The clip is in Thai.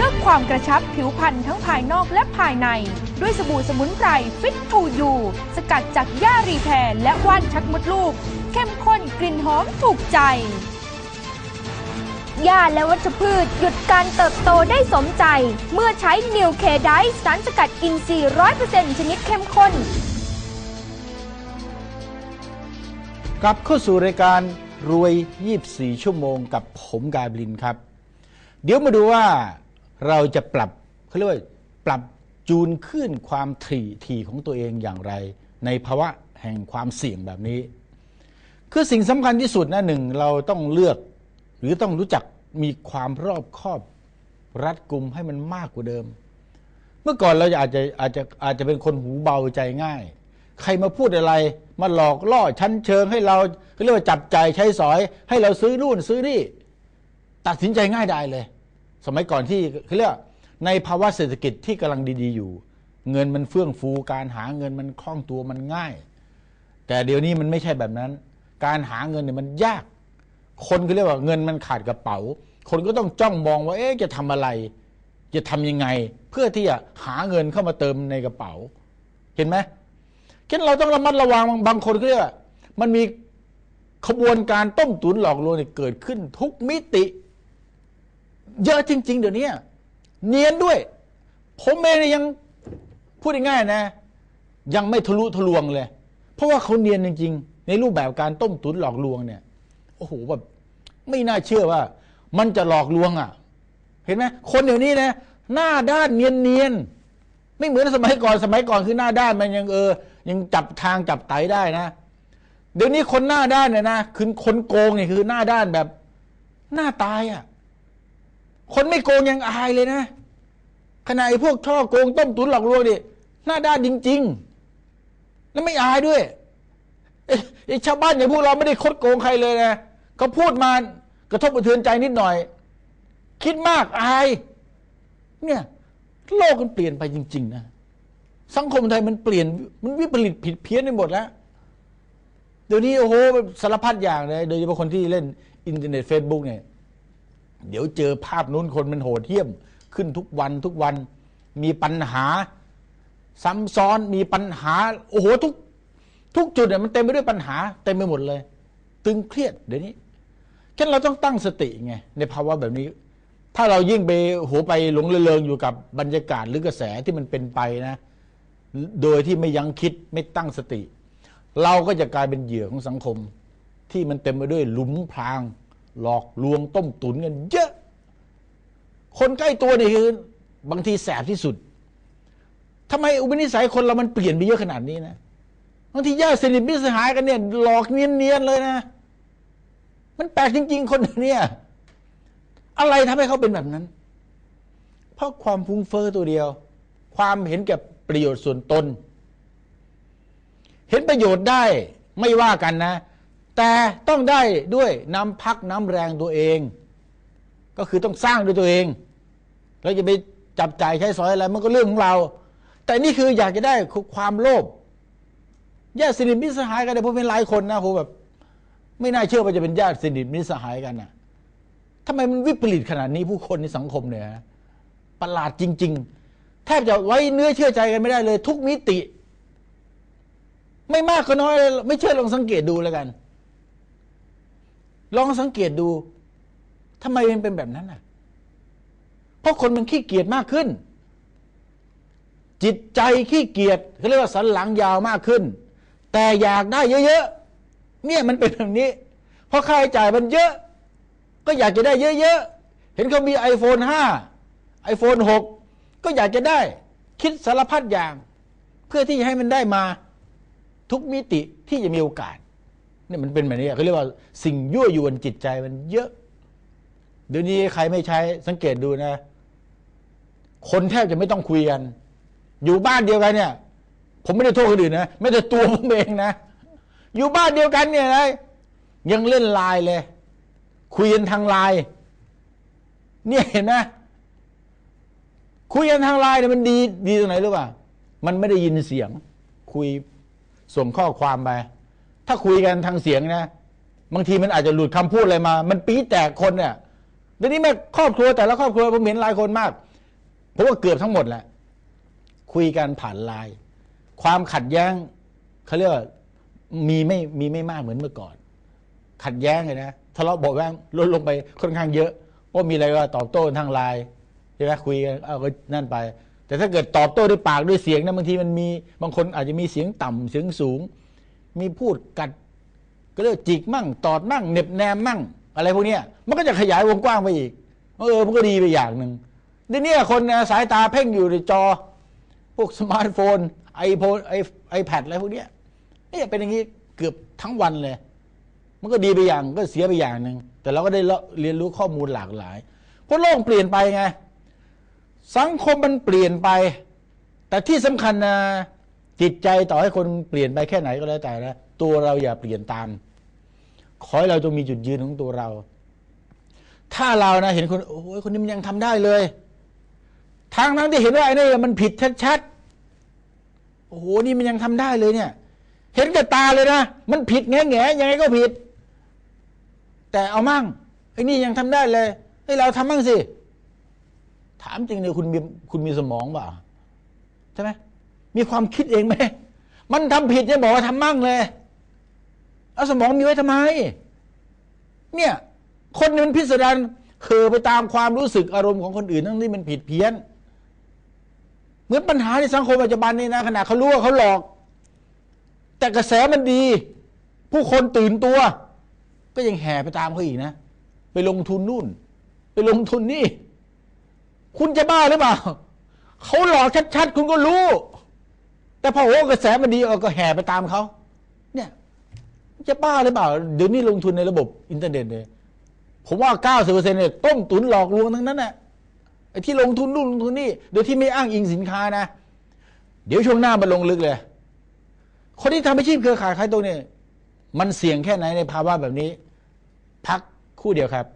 เลือกความกระชับผิวพรรณทั้งภายนอกและภายใน ด้วยสบู่สมุนไพรฟิตทูยูสกัดจากหญ้ารีแพรและว่านชักมดลูก เข้มข้นกลิ่นหอมถูกใจหญ้าและวัชพืช หยุดการเติบโตได้สมใจ เมื่อใช้นิวเคไดสารสกัดอินทรีย์100%ชนิดเข้มข้น กลับเข้าสู่รายการรวย 24 ชั่วโมงกับผมกายบลินครับ เดี๋ยวมาดูว่า เราจะปรับเขาเรียกว่าปรับจูนขึ้นความถี่ทีของตัวเองอย่างไร ในภาวะแห่งความเสี่ยงแบบนี้ คือสิ่งสำคัญที่สุดนะหนึ่งเราต้องเลือก หรือต้องรู้จักมีความรอบคอบรัดกุมให้มันมากกว่าเดิม เมื่อก่อนเราอาจจะอาจจะอาจจะเป็นคนหูเบาใจง่าย ใครมาพูดอะไร มาหลอกล่อชั้นเชิงให้เราเขาเรียกว่าจับใจใช้สอย ให้เราซื้อนู่นซื้อนี่ ตัดสินใจง่ายได้เลย สมัยก่อนที่เขาเรียกในภาวะเศรษฐกิจที่กำลังดี ๆ อยู่ เงินมันเฟื่องฟูการหาเงินมันคล่องตัวมันง่าย แต่เดี๋ยวนี้มันไม่ใช่แบบนั้น การหาเงินเนี่ยมันยาก คนก็เรียกว่าเงินมันขาดกระเป๋า คนก็ต้องจ้องมองว่า เอ๊ะจะทำอะไร จะทำยังไง เพื่อที่จะหาเงินเข้ามาเติมในกระเป๋า เห็นไหมฉะนั้นเราต้องระมัดระวังบางคนก็เรียกว่ามันมีขบวนการต้มตุ๋นหลอกลวงเนี่ยเกิดขึ้นทุกมิติ เยอะจริง ๆ เดี๋ยวนี้เนียนด้วย ผมเองยังพูดง่ายๆนะ ยังไม่ทะลุทะลวงเลย เพราะว่าเขาเนียนจริง ๆ ในรูปแบบการต้มตุ๋นหลอกลวงเนี่ยโอ้โหแบบไม่น่าเชื่อว่า มันจะหลอกลวงอะ เห็นไหมคนเดี๋ยวนี้นะหน้าด้านเนียนเนียนๆไม่เหมือนสมัยก่อนสมัยก่อนคือหน้าด้านมันยังเออ ยังจับทางจับไตได้นะ เดี๋ยวนี้คนหน้าด้านเนี่ยนะคือคนโกงเนี่ยคือหน้าด้านแบบหน้าตายอะ คนไม่โกงยังอายเลยนะ ขณะไอ้พวกช่อโกงต้มตุ๋นหลอกลวงดิหน้าด้านจริง ๆ แล้วไม่อายด้วยไอ้ไอ้ชาวบ้านอย่างพวกเราไม่ได้คดโกงใครเลยนะเขาพูดมากระทบกระเทือนใจนิดหน่อย คิดมากอาย เนี่ยโลกมันเปลี่ยนไปจริง ๆ นะสังคมไทยมันเปลี่ยน มันวิปริตผิดเพี้ยนไปหมดแล้ว เดี๋ยวนี้โอ้โหสารพัดอย่างเลย โดยเฉพาะคนที่เล่นอินเทอร์เน็ตเฟซบุ๊กเนี่ย เดี๋ยวเจอภาพนู้นคนมันโหดเหี้ยม ขึ้นทุกวันทุกวัน มีปัญหา ซ้ำซ้อนมีปัญหา โอ้โหทุก ทุกจุดเนี่ยมันเต็มไปด้วยปัญหาเต็มไปหมดเลย ตึงเครียดเดี๋ยวนี้ฉะนั้นเราต้องตั้งสติไงในภาวะแบบนี้ ถ้าเรายิ่งไปโหไปหลงเริงอยู่กับบรรยากาศหรือกระแสที่มันเป็นไปนะ โดยที่ไม่ยั้งคิดไม่ตั้งสติ เราก็จะกลายเป็นเหยื่อของสังคมที่มันเต็มไปด้วยหลุมพราง หลอกลวงต้มตุ๋นกันเยอะ คนใกล้ตัวนี่คือบางทีแสบที่สุดทำไมอุปนิสัยคนเรามันเปลี่ยนไปเยอะขนาดนี้นะบางทีญาติสนิทมิตรสหายกันเนี่ยหลอกเนียนๆเลยนะ มันแปลกจริง ๆ คนเนี่ยอะไรทำให้เขาเป็นแบบนั้น เพราะความฟุ้งเฟอ้อตัวเดียว ความเห็นแก่ประโยชน์ส่วนตน เห็นประโยชน์ได้ไม่ว่ากันนะ แต่ต้องได้ด้วยน้ำพักน้ำแรงตัวเอง ก็คือต้องสร้างด้วยตัวเอง เราจะไปจับจ่ายใช้สอยอะไรมันก็เรื่องของเรา แต่นี่คืออยากจะได้ความโลภญาติสนิทมิตรสหายกันเนี่ยผมเป็นหลายคนนะผมแบบ ไม่น่าเชื่อว่าจะเป็นญาติสนิทมิตรสหายกันนะทำไมมันวิปริตขนาดนี้ผู้คนในสังคมเนี่ยประหลาดจริง ๆ แทบจะไว้เนื้อเชื่อใจกันไม่ได้เลย ทุกมิติ ไม่มากก็น้อย ไม่เชื่อลองสังเกตดูแล้วกัน ลองสังเกตดูทำไมมันเป็นแบบนั้นน่ะ เพราะคนมันขี้เกียจมากขึ้น จิตใจขี้เกียจเขาเรียกว่าสันหลังยาวมากขึ้น แต่อยากได้เยอะๆเนี่ยมันเป็นแบบนี้ เพราะค่าใช้จ่ายมันเยอะ ก็อยากจะได้เยอะๆเห็นเขามี iPhone 5 iPhone 6 ก็อยากจะได้ คิดสารพัดอย่าง เพื่อที่จะให้มันได้มาทุกมิติที่จะมีโอกาส นี่มันเป็นแบบนี้เขาเรียกว่าสิ่งยั่วยวนจิตใจมันเยอะ เดี๋ยวนี้ใครไม่ใช้สังเกตดูนะ คนแทบจะไม่ต้องคุยกัน อยู่บ้านเดียวกันเนี่ย ผมไม่ได้โทษคนอื่นนะไม่แต่ตัวผมเองนะ อยู่บ้านเดียวกันเนี่ยนะยังเล่นไลน์เลย คุยกันทางไลน์เนี่ยเห็นไหมคุยกันทางไลน์เนี่ยมันดีดีตรงไหนรู้ป่ะมันไม่ได้ยินเสียง คุยส่งข้อความไป ถ้าคุยกันทางเสียงนะ บางทีมันอาจจะหลุดคำพูดอะไรมา มันปี๊แตกคนเนี่ยเดี๋ยวนี้แม่ครอบครัวแต่ละครอบครัวผมเห็นหลายคนมากเพราะว่าเกือบทั้งหมดแหละ คุยกันผ่านไลน์ความขัดแย้งเขาเรียกว่ามีไม่มีไม่มากเหมือนเมื่อก่อน ขัดแย้งเลยนะทะเลาะเบาแว้งลดลงไปค่อนข้างเยอะเพรามีอะไรก็ตอบโต้ทางไลน์ใช่ไหมคุยกันเอาก็นั่นไป แต่ถ้าเกิดตอบโต้ด้วยปากด้วยเสียงนะบางทีมันมีบางคนอาจจะมีเสียงต่ำเสียงสูง มีพูดกัด ก็เรียกจิกมั่ง ตอดมั่งเน็บแนมมั่ง อะไรพวกนี้มันก็จะขยายวงกว้างไปอีก เออมันก็ดีไปอย่างหนึ่งเดี๋ยวนี้คนสายตาเพ่งอยู่ในจอ พวกสมาร์ทโฟนไอโฟนไอไอแพดอะไรพวกนี้เนี่ยเป็นอย่างนี้เกือบทั้งวันเลย มันก็ดีไปอย่างก็เสียไปอย่างหนึ่งแต่เราก็ได้เรียนรู้ข้อมูลหลากหลาย เพราะโลกเปลี่ยนไปไง สังคมมันเปลี่ยนไป แต่ที่สำคัญนะ จิตใจต่อให้คนเปลี่ยนไปแค่ไหนก็แล้วแต่นะตัวเราอย่าเปลี่ยนตาม ขอให้เราจงมีจุดยืนของตัวเรา ถ้าเรานะเห็นคนโอ้ยคนนี้มันยังทำได้เลยทางนั้นที่เห็นว่าไอ้นี่มันผิดชัดๆโอ้โหนี่มันยังทำได้เลยเนี่ย เห็นกับตาเลยนะมันผิดแง่แง่ยังไงก็ผิด แต่เอามั่งไอ้นี่ยังทำได้เลยให้เราทำมั่งสิถามจริงเลยคุณมีคุณมีสมองเปล่าใช่ไหม มีความคิดเองไหมมันทำผิดจะบอกว่าทำมั่งเลย เอาสมองมีไว้ทำไม เนี่ย คนมันพิสดารเคอไปตามความรู้สึกอารมณ์ของคนอื่นทั้งที่มันผิดเพี้ยน เหมือนปัญหาในสังคมปัจจุบันนี้นะขณะเขารู้ว่าเขาหลอก แต่กระแสมันดี ผู้คนตื่นตัว ก็ยังแห่ไปตามเขาอีกนะ ไปลงทุนนู่น ไปลงทุนนี่ คุณจะบ้าหรือเปล่าเขาหลอกชัดๆ คุณก็รู้ แต่พอโอ้กระแสมันดีเออก็แห่ไปตามเขาเนี่ยจะบ้าหรือเปล่าเดี๋ยวนี้ลงทุนในระบบอินเทอร์เน็ตเลยผมว่าเก้าสิบเปอร์เซ็นต์เนี่ยต้มตุนหลอกลวงทั้งนั้นแหละไอ้ที่ลงทุนนู่นลงทุนนี่โดยที่ไม่อ้างอิงสินค้านะ เดี๋ยวช่วงหน้ามาลงลึกเลย คนที่ทำอาชีพเครือข่ายขายตรงเนี่ยมันเสี่ยงแค่ไหนในภาวะแบบนี้ พักคู่เดียวครับ